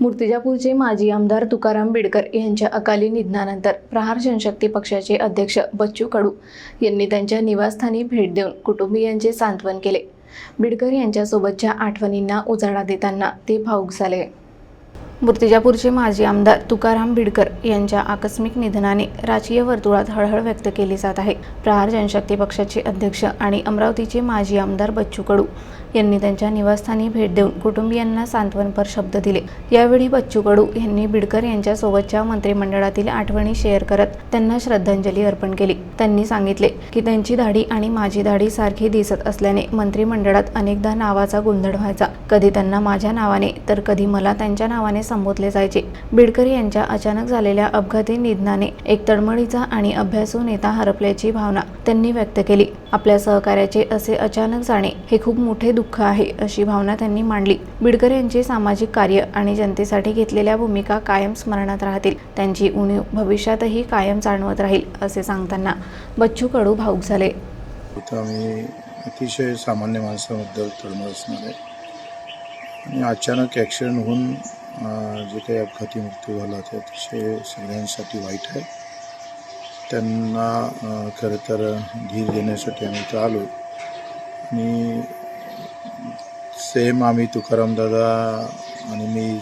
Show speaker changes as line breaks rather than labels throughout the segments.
मूर्तिजापूरचे माजी आमदार तुकाराम बिडकर यांच्या अकाली निधनानंतर प्रहार जनशक्ती पक्षाचे अध्यक्ष बच्चू कडू यांनी त्यांच्या निवासस्थानी भेट देऊन कुटुंबियांचे सांत्वन केले. बिडकर यांच्यासोबतच्या आठवणींना उजाळा देताना ते भाऊक झाले. मूर्तिजापूरचे माजी आमदार तुकाराम बिडकर यांच्या आकस्मिक निधनाने राजकीय वर्तुळात हळहळ व्यक्त केली जात आहे. प्रहार जनशक्ती पक्षाचे अध्यक्ष आणि अमरावतीचे माजी आमदार बच्चू कडू यांनी त्यांच्या निवासस्थानी भेट देऊन कुटुंबियांना सांत्वनपर शब्द दिले. यावेळी बच्चू कडू यांनी बिडकर यांच्यासोबतच्या मंत्रिमंडळातील आठवणी शेअर करत त्यांना श्रद्धांजली अर्पण केली. त्यांनी सांगितले की त्यांची दाढी आणि माझी दाढी सारखी दिसत असल्याने मंत्रिमंडळात अनेकदा नावाचा गोंधळ व्हायचा. कधी त्यांना माझ्या नावाने तर कधी मला त्यांच्या नावाने संबोधले जायचे. बिडकर यांच्या अचानक झालेल्या अपघाती निधनाने एक तळमळीचा आणि अभ्यासू नेता हरपल्याची भावना त्यांनी व्यक्त केली. आपल्या सहकार्याचे असे अचानक जाणे हे खूप मोठे दुःख आहे अशी भावना त्यांनी मांडली. बिडकर यांचे सामाजिक कार्य आणि जनतेसाठी घेतलेल्या भूमिका कायम स्मरणात राहतील. त्यांची उणीव भविष्यातही कायम जाणवत राहील असे सांगताना बच्चू कडू भाऊक झाले.
अतिशय सामान्य माणसाबद्दल तळमळ असणार आहे. आणि अचानक ॲक्सिडेंट होऊन जे काही अपघाती मृत्यू झाला ते अतिशय सगळ्यांसाठी वाईट आहे. त्यांना खरं तर धीर देण्यासाठी आम्ही इथं आलो. आणि सेम आम्ही तुकाराम दादा आणि मी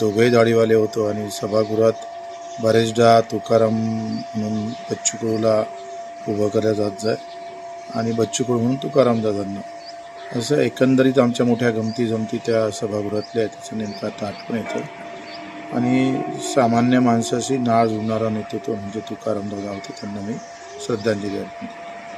दोघंही दाढीवाले होतो आणि सभागृहात बरेचदा तुकाराम म्हणून बच्चूकुळूला उभं केलं जात जाय. आणि बच्चू म्हणून तुकाराम दादांना. असं एकंदरीत आमच्या मोठ्या गमती जमती त्या सभागृहातल्या आहेत त्याचं नेमकं आता आठवण येतं. आणि सामान्य माणसाशी नाळ जुळणारा तो म्हणजे तुकाराम दादा होते त्यांना मी श्रद्धांजली अर्पण